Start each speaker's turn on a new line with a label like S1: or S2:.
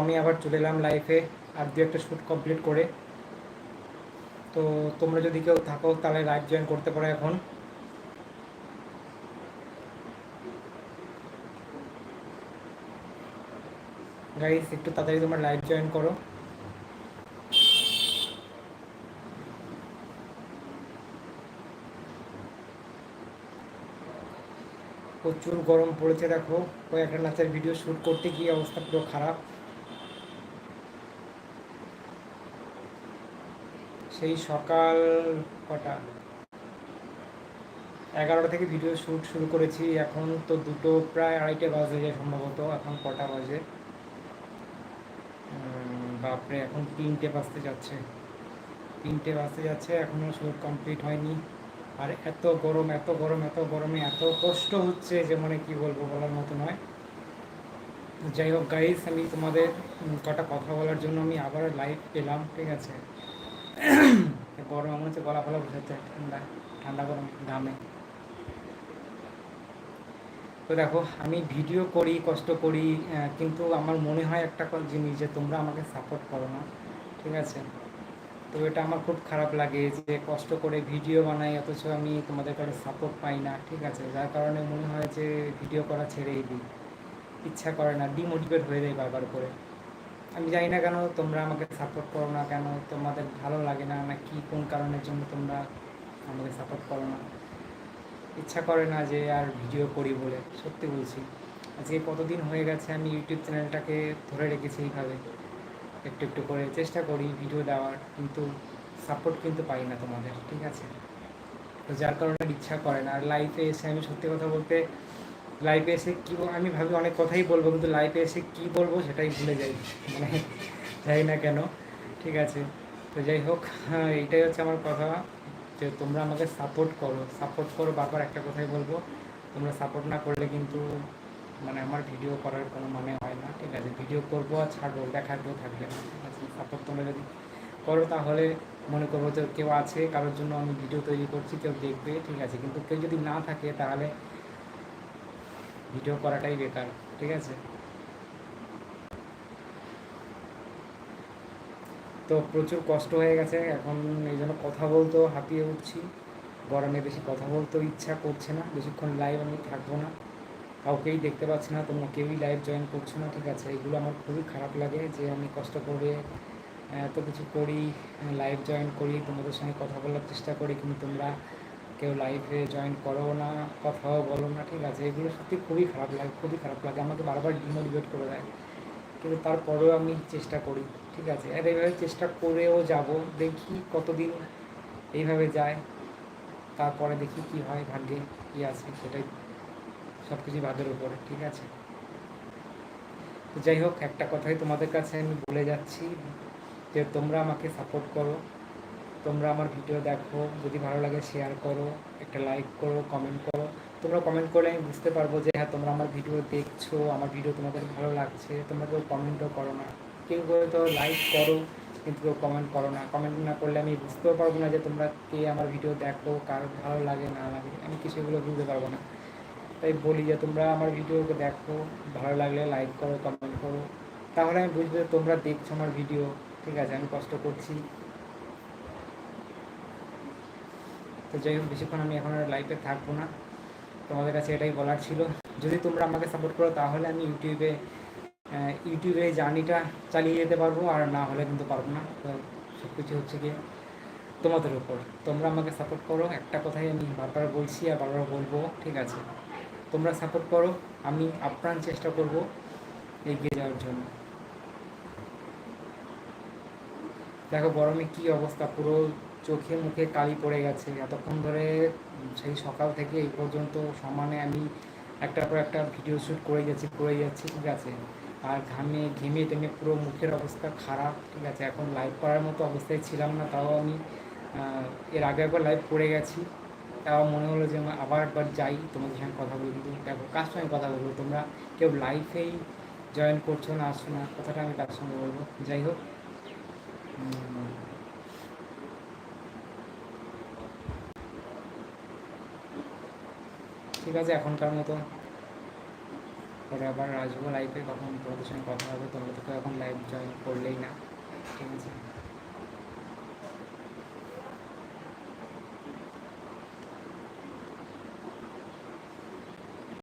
S1: আমি আবার চলে এলাম লাইফে আর দু একটা শ্যুট কমপ্লিট করে। তো তোমরা যদি কেউ থাকো, তাহলে লাইভ জয়েন করতে পারো এখন। গাইস একটু তাড়াতাড়ি তোমরা লাইভ জয়েন করো। প্রচুর গরম পড়েছে, দেখো। কয়েকটা নাচের ভিডিও শ্যুট করতে গিয়ে অবস্থা পুরো খারাপ। সেই সকাল কটা? এগারোটা থেকে ভিডিও শ্যুট শুরু করেছি। এখন তো দুটো প্রায় আড়াইটে বাজে যায় সম্ভবত। এখন কটা বাজে? বাপরে, এখন তিনটে বাজতে যাচ্ছে। তিনটে বাজতে যাচ্ছে এখনও শ্যুট কমপ্লিট হয়নি। আর এত গরম এত গরম, এত গরমে এত কষ্ট হচ্ছে যে মানে কি বলব বলার মতো নয়। যাই হোক গাইস আমি তোমাদের কটা কথা বলার জন্য আমি আবার লাইভ পেলাম, ঠিক আছে? গরম মনে হচ্ছে গলা ফলা বুঝাচ্ছে ঠান্ডা ঠান্ডা গরম দামে তো দেখো, আমি ভিডিও করি, কষ্ট করি কিন্তু আমার মনে হয় একটা জিনিস যে তোমরা আমাকে সাপোর্ট করো না, ঠিক আছে? তো এটা আমার খুব খারাপ লাগে যে কষ্ট করে ভিডিও বানাই, অথচ আমি তোমাদের কাছে সাপোর্ট পাই না, ঠিক আছে? যার কারণে মনে হয় যে ভিডিও করা ছেড়েই দিই। ইচ্ছা করে না ডিমোটিভেট হয়ে যায় বারবার করে। আমি জানি না কেন তোমরা আমাকে সাপোর্ট করো না কেন, তোমাদের ভালো লাগে না না কি, কোন কারণের জন্য তোমরা আমাকে সাপোর্ট করো না। ইচ্ছা করে না যে আর ভিডিও করি বলে, সত্যি বলছি। আজকে কতদিন হয়ে গেছে আমি ইউটিউব চ্যানেলটাকে ধরে রেখেছি এইভাবে। একটু একটু করে চেষ্টা করি ভিডিও দেওয়ার, কিন্তু সাপোর্ট কিন্তু পাই না তোমাদের, ঠিক আছে? তো যার কারণে ইচ্ছা করে না। আর লাইফে এসে আমি সত্যি কথা বলতে লাইফে এসে কী আমি ভাবি অনেক কথাই বলব, কিন্তু লাইফে এসে কী বলব সেটাই ভুলে যাই। মানে জানি না কেন, ঠিক আছে। তো যাই হোক হ্যাঁ এইটাই হচ্ছে আমার কথা, যে তোমরা আমাকে সাপোর্ট করো। সাপোর্ট করো, বারবার একটা কথাই বলব, তোমরা সাপোর্ট না করলে কিন্তু মানে আমার ভিডিও করার কোনো মানে হয় না, ঠিক আছে। ভিডিও করব আর ছাড়বো কেউ থাকবে না, ঠিক আছে। সাপোর্ট তোমরা যদি করো তাহলে মনে করব যে কেউ আছে, কারোর জন্য আমি ভিডিও তৈরি করছি, কেউ দেখবে, ঠিক আছে। কিন্তু কেউ যদি না থাকে তাহলে ভিডিও করাটাই বেকার ঠিক আছে? তো প্রচুর কষ্ট হয়ে গেছে, এখন এই জন্য কথা বলতেও হাঁপিয়ে উঠছি। গরমে বেশি কথা বলতেও ইচ্ছা করছে না, বেশিক্ষণ লাইভ আমি থাকব না। কাউকেই দেখতে পাচ্ছি না, তোমরা কেউই লাইভ জয়েন করছ না, ঠিক আছে? এগুলো আমার খুবই খারাপ লাগে যে আমি কষ্ট করে, এত কিছু করি লাইভ জয়েন করি, তোমাদের সঙ্গে কথা বলার চেষ্টা করি, কিন্তু তোমরা কেউ লাইভে জয়েন করো না, কথাও বলো না, ঠিক আছে? এগুলো সত্যি খুবই খারাপ লাগে, খুবই খারাপ লাগে। আমাকে বারবার ডিমোটিভেট করে দেয়। কিন্তু তারপরেও আমি চেষ্টা করি, ঠিক আছে? আর এইভাবে চেষ্টা করেও যাব, দেখি কতদিন এইভাবে যায়। তারপরে দেখি কি হয়, ভাগ্যে কী আছে, সেটাই সব কিছু ভাগ্যের উপরে, ঠিক আছে? তো যাই হোক, একটা কথাই তোমাদের কাছে আমি বলে যাচ্ছি যে তোমরা আমাকে সাপোর্ট করো। তোমরা আমার ভিডিও দেখো, যদি ভালো লাগে শেয়ার করো, একটা লাইক করো কমেন্ট করো। তোমরা কমেন্ট করলে আমি বুঝতে পারব যে হ্যাঁ তোমরা আমার ভিডিও দেখছ, আমার ভিডিও তোমাদের ভালো লাগছে, তোমরা কেউ কমেন্টও করো না। কেউ তো লাইক করো, কিন্তু কেউ কমেন্ট করো না। কমেন্ট না করলে আমি বুঝতেও পারব না যে তোমরা কে আমার ভিডিও দেখো, কার ভালো লাগে, না লাগে। আমি কি সেগুলো বুঝতে পারব না। তাই বলি যে তোমরা আমার ভিডিওকে দেখো, ভালো লাগলে লাইক করো কমেন্ট করো। তাহলে আমি বুঝব তোমরা দেখছ আমার ভিডিও ঠিক আছে, আমি কষ্ট করছি। তো যাই হোক, বেশিক্ষণ আমি এখন আর লাইভে থাকব না। তোমাদের কাছে এটাই বলার ছিল। যদি তোমরা আমাকে সাপোর্ট করো, তাহলে আমি ইউটিউবে ইউটিউবে জার্নিটা চালিয়ে যেতে পারব, আর না হলে কিন্তু পারব না। তো সব কিছু হচ্ছে গিয়ে তোমাদের উপর। তোমরা আমাকে সাপোর্ট করো। একটা কথাই আমি বারবার বলছি আর বারবার বলব, ঠিক আছে? তোমরা সাপোর্ট করো, আমি আপ্রাণ চেষ্টা করব এগিয়ে যাওয়ার জন্য। দেখো, গরমে কি অবস্থা, পুরো চোখে মুখে কালি পড়ে গেছে। এতক্ষণ ধরে সেই সকাল থেকে এই পর্যন্ত সমানে আমি একটার পর একটা ভিডিও শ্যুট করে যাচ্ছি করে যাচ্ছি, ঠিক আছে? আর ঘামে, ঘেমে, টেমে পুরো মুখের অবস্থা খারাপ, ঠিক আছে? এখন লাইভ করার মতো অবস্থায় ছিলাম না, তাও আমি এর আগে একবার লাইভ করে গেছি। তাও মনে হলো যে আমি আবার একবার যাই, তোমাদের সঙ্গে কথা বলি কিন্তু দেখো, কার সঙ্গে কথা বলব তোমরা? কেউ লাইফেই জয়েন করছ না, আসছো না? কথাটা আমি কার সঙ্গে বলব? যাই হোক। ঠিক আছে, এখনকার মতো। পরে আবার আসব লাইফে কখন তোমাদের সঙ্গে কথা হবে তোমরা তো এখন লাইভ জয়েন করলেই না। ঠিক আছে?